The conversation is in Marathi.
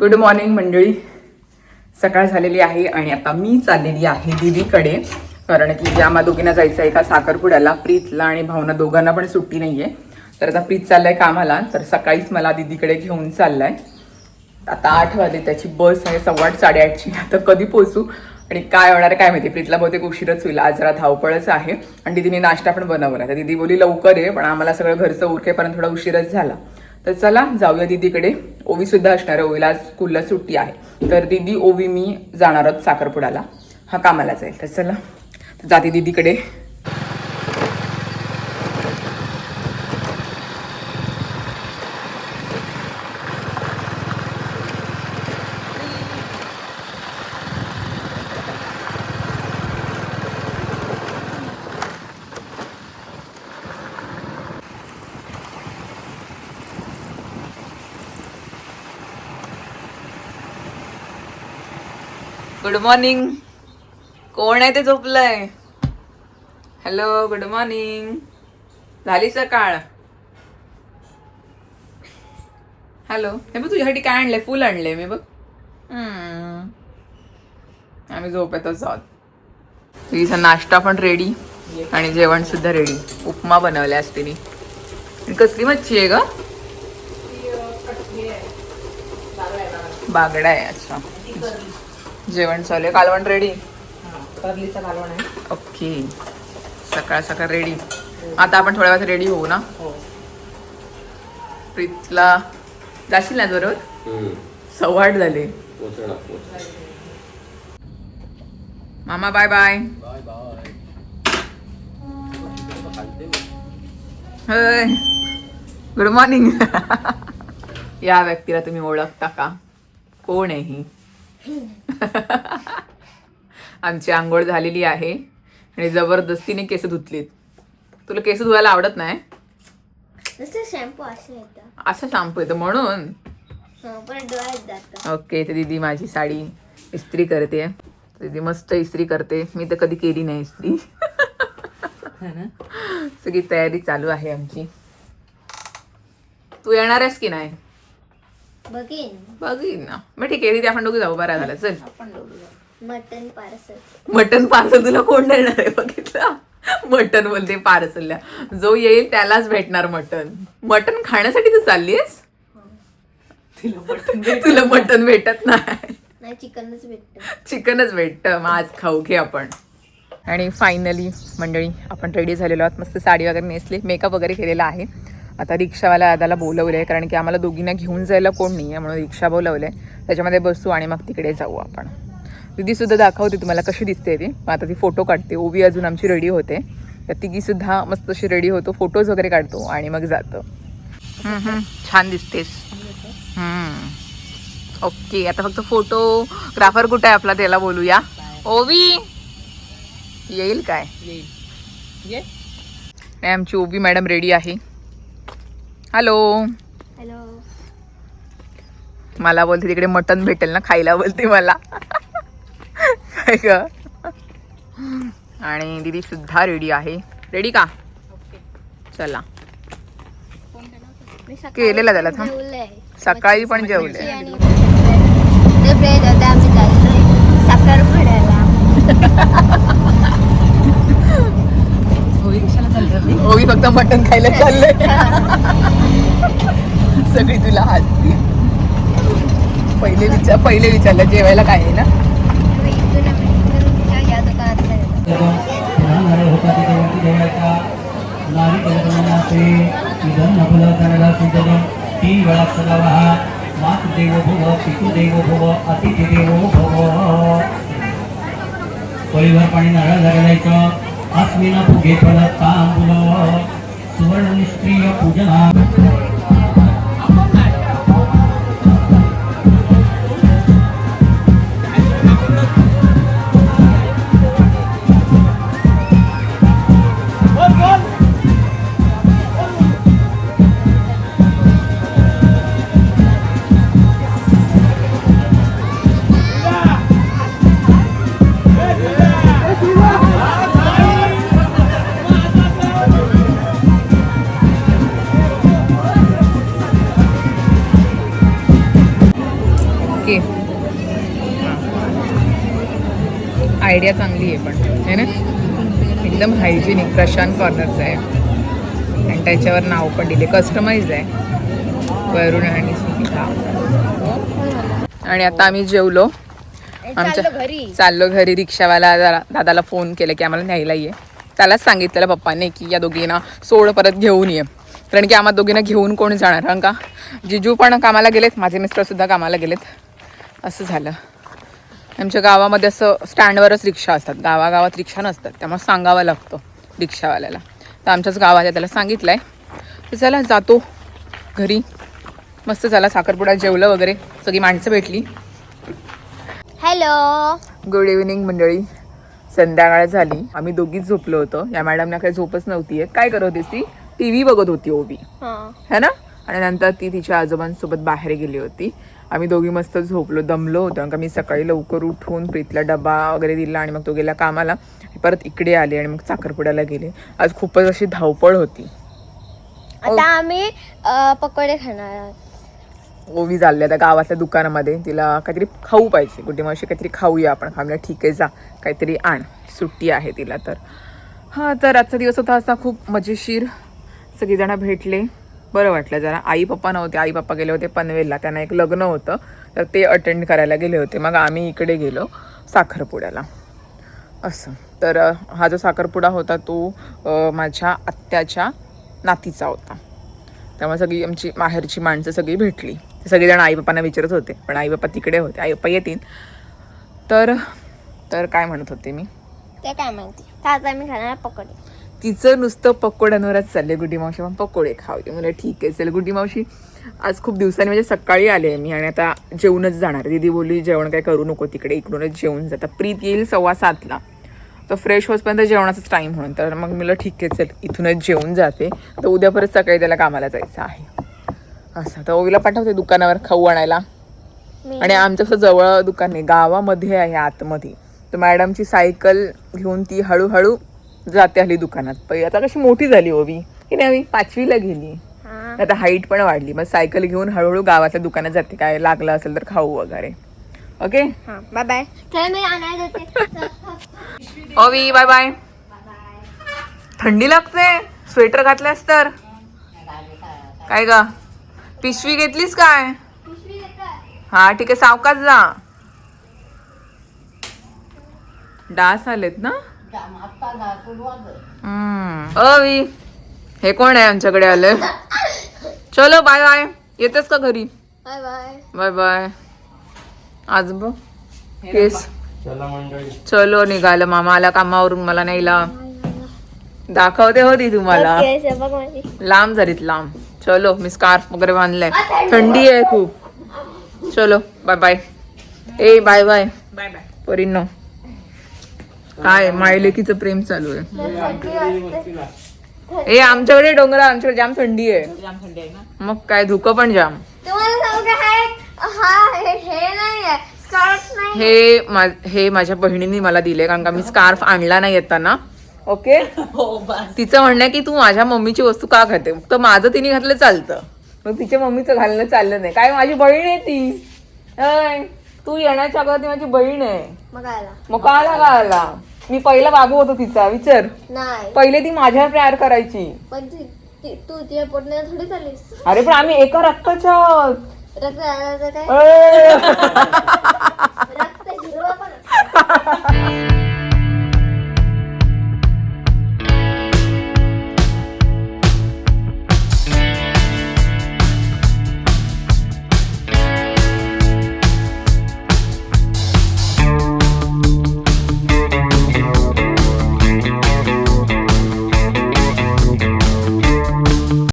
गुड मॉर्निंग मंडळी. सकाळ झालेली आहे आणि आता मी चाललेली आहे दिदीकडे कारण की ज्या आम्हा दोघींना जायचं आहे का साखरपुड्याला प्रीतला आणि भावना दोघांना पण सुट्टी नाही आहे तर आता प्रीत चाललाय कामाला तर सकाळीच मला दीदीकडे घेऊन चाललाय. आता आठ वाजले त्याची बस आहे सव्वा आठ साडेआठची. आता कधी पोचू आणि काय होणार काय माहिती. प्रीतला बहुतेक उशीरच होईल. आज जरा धावपळच आहे. आणि दिदीने नाश्ता पण बनवला. तर दीदी बोली लवकर आहे पण आम्हाला सगळं घरचं उरकेपर्यंत थोडा उशीरच झाला. तर चला जाऊया दीदीकडे. ओवी सुद्धा असणार आहे. ओवीला आज स्कूलला सुट्टी आहे. तर दीदी ओवी मी जाणार आहोत साखरपुड्याला हा कामाला जाईल तर चला जाते दीदीकडे. गुड मॉर्निंग कोण आहे ते झोपलंय? हॅलो गुड मॉर्निंग झाली सकाळ? हॅलो हे बघ तुझ्यासाठी काय आणलंय? फुल आणलंय मी बघ. हम्म. आम्ही झोपेतच आहोत. तुझा नाश्ता पण रेडी आणि जेवण सुद्धा रेडी उपमा बनवल्या आज तिने. आणि कसली मच्छी आहे ग? बागडा आहे अच्छा. जेवण चालू आहे. कालवण रेडी करलीचा कालवण आहे. ओके. सकाळ सकाळ रेडी आता आपण थोड्या वेळात रेडी होऊ ना? हो. प्रीतला जाशील ना बरोबर हम्म. सव्वा आठ झाले. मामा बाय बाय गुड मॉर्निंग या व्यक्तीला तुम्ही ओळखता का? कोण आहे ही? आमची आंघोळ झालेली आहे आणि जबरदस्तीने केस धुतलीत. तुला केस धुवायला आवडत नाही? शॅम्पू असं शॅम्पू येतं म्हणून? हो ओके तर दीदी माझी साडी इस्त्री करते. दीदी मस्त इस्त्री करते. मी तर कधी केली नाही इस्त्री. है ना? सगळी तयारी चालू आहे आमची. तू येणार आहेस की नाही? बघीन. बघीन ना. मग ठीक आहे आपण दोघी जाऊ बरं झालं. चल. Mutton parcel. मटन पार्सल तुला कोण देणार आहे? बघितलं? मटन बोलते पार्सलला जो येईल त्यालाच भेटणार मटन. मटन खाण्यासाठी तू चाललीस तुला मटन भेटत नाही. नाही. चिकनच भेटतं. चिकनच भेटतं. मग आज खाऊ घे आपण. आणि फायनली मंडळी आपण रेडी झालेलो आहोत. मस्त साडी वगैरे नेसली. मेकअप वगैरे केलेला आहे. आता रिक्षावाला दादाला बोलवलं आहे कारण की आम्हाला दोघींना घेऊन जायला कोण नाही आहे म्हणून रिक्षा बोलवलं आहे त्याच्यामध्ये बसू आणि मग तिकडे जाऊ आपण. दीदीसुद्धा दाखवते तुम्हाला कशी दिसते ती. मग आता ती फोटो काढते. ओवी अजून आमची रेडी होते. तर तिघीसुद्धा मस्त अशी रेडी होतो. फोटोज वगैरे काढतो आणि मग जातो. छान दिसतेस. ओके आता फक्त फोटोग्राफर कुठे आहे आपला त्याला बोलूया. ओवी! येईल काय? येईल. नाही आमची ओवी मॅडम रेडी आहे. हॅलो हॅलो मला बोलते तिकडे मटन भेटेल ना खायला बोलते मला. काय ग? आणि दीदी सुद्धा रेडी आहे. रेडी का? चला. केलेलं त्याला सकाळी पण जेवले. ओवी फक्त मटन खायला चाललंय सगळी तुला हसती पहिले विचार पहिले विचारलं जेवायला काय आहे ना होता तीन वेळा सदावा हा मात देव भव पितू भव अतिथी देव भव पळीवर पाणी नारळ जायचं अस्मिना फुगे फळ तांबूल सुवर्ण निष्क्रिय पूजना ओके आयडिया चांगली आहे पण है ना? एकदम हायजेनिक प्रशांत कॉर्नरचं आहे. आणि त्याच्यावर नाव पण दिले. कस्टमाइज आहे. वरुण आणि सुमिता आणि आता आम्ही जेवलो. आमच्या घरी. चाललो घरी. रिक्षावाला दादाला फोन केला की आम्हाला न्यायला ये. त्यालाच सांगितलेलं पप्पाने की या दोघींना सोड परत घेऊन ये. कारण की आम्हा दोघींना घेऊन कोण जाणार कारण का? जिजू पण कामाला गेलेत माझे मिस्टरसुद्धा कामाला गेलेत. असं झालं. आमच्या गावामध्ये असं स्टँडवरच रिक्षा असतात. गावागावात रिक्षा नसतात. त्यामुळे सांगावं लागतं रिक्षावाल्याला. तर आमच्याच गावात आहे त्याला सांगितलं आहे तर चला जातो घरी. मस्त झाला साखरपुडा जेवलं वगैरे. सगळी माणसं भेटली. हॅलो. गुड इव्हिनिंग मंडळी. संध्याकाळ झाली. आम्ही दोघीच झोपलो होतो. या मॅडमना काही झोपच नव्हती काय करत होतीस ती? टी व्ही बघत होती ओबी है ना? आणि नंतर ती तिच्या आजोबांसोबत बाहेर गेली होती. आम्ही दोघी मस्त झोपलो दमलो होतो. कारण का मी सकाळी लवकर उठून प्रीतला डबा वगैरे दिला आणि मग तो गेला कामाला. परत इकडे आले आणि मग साखरपुड्याला गेले. आज खूपच अशी धावपळ होती. आता आम्ही पकोडे खाणार आहोत. ओवी चालली आता गावातल्या दुकानामध्ये. तिला काहीतरी खाऊ पाहिजे. कुठे मावशी काहीतरी खाऊया आपण. खाऊया ठीक आहे जा. काहीतरी आण. सुट्टी आहे तिला तर. हां तर आजचा दिवस होता असा खूप मजेशीर. सगळीजणं भेटले. बरं वाटलं जरा. आई पप्पा नव्हते आई पप्पा गेले होते पनवेलला. त्यांना एक लग्न होतं तर ते अटेंड करायला गेले होते. मग आम्ही इकडे गेलो साखरपुड्याला. असं. तर हा जो साखरपुडा होता तो माझ्या आत्याच्या नातीचा होता. त्यामुळे सगळी आमची माहेरची माणसं सगळी भेटली. सगळेजण आई पप्पांना विचारत होते पण आई बाप्पा तिकडे होते आई पप्पा येतील? तर तर काय म्हणत होते मी? ते काय माहिती. तर आता आम्ही खाणार पकोडे. तिचं नुसतं पकोड्यांवरच चालले गुड्डी मावशी. मग पकोडे खावते म्हणजे ठीक आहे चल गुड्डी मावशी. आज खूप दिवसांनी म्हणजे सकाळी आले मी आणि आता जेवूनच जाणार दिदी बोलली जेवण काय करू नको तिकडे इकडूनच जेवून जाता प्रीत येईल सव्वा सातला. तर फ्रेश होसपर्यंत जेवणाचाच टाईम होईल तर मग मला ठीक आहे चल इथूनच जेवून जाते. तर उद्या परत सकाळी त्याला कामाला जायचं आहे. असं. तर ओवीला पाठवते दुकानावर खाऊ आणायला. आणि आमचं असं जवळ दुकान आहे गावामध्ये आहे आतमध्ये. तर मॅडमची सायकल घेऊन ती हळूहळू जाते हल्ली दुकानात. पहिले आता कशी मोठी झाली ओवी की नाही? पाचवीला गेली. हा. आता हाईट पण वाढली. मग सायकल घेऊन हळूहळू गावातल्या दुकानात जाते. काय लागलं असेल तर खाऊ वगैरे. ओके हा bye bye Ovi bye bye थंडी लागते. स्वेटर घातल्यास तर. काय ग? पिशवी घेतलीस काय? हा ठीक आहे सावकाश जा. डास आलेत ना. अवी हे कोण आहे आमच्याकडे आलं चलो बाय बाय येतेस का घरी? बाय बाय बाय बाय आज बघ. केस चला मंडळी. चलो निघालं मामा. आला कामावरून मला न्यायला दाखवते होती तुम्हाला लांब झालीत लांब. चलो मी स्कार्फ वगैरे बांधलाय. थंडी. आहे खूप. चलो बाय बाय ए बाय बाय बाय बाय परीनो. काय मायलेकीचं प्रेम चालू आहे. ए आमच्याकडे डोंगरा आमच्याकडे जाम थंडी आहे. जाम थंडी आहे ना? मग काय धुकं पण जाम. तुम्हाला सांगू का हा एक- हा हे हे नाही आहे. स्कार्फ नाही हे मा- हे माझ्या बहिणीने मला दिले कारण का मी स्कार्फ आणला नाही येताना. ओके? हो बस. तिचं म्हणणं आहे की तू माझ्या मम्मीची वस्तू का खाते? तर माझं तिने घातलं चालतं. मग तिच्या मम्मीचं घालणं चाललं नाही. काय माझी बहीण आहे ती. अय, तू येण्याच्या अगोदर ती माझी बहीण आहे. मग आला. मग का आला का आला मी पहिला बाबू होतो तिचा विचार. नाही. पहिले ती माझ्यावर प्यार करायची. पण ती- ती- थोडी चालीस अरे पण आम्ही एका रक्ताच्या रक्त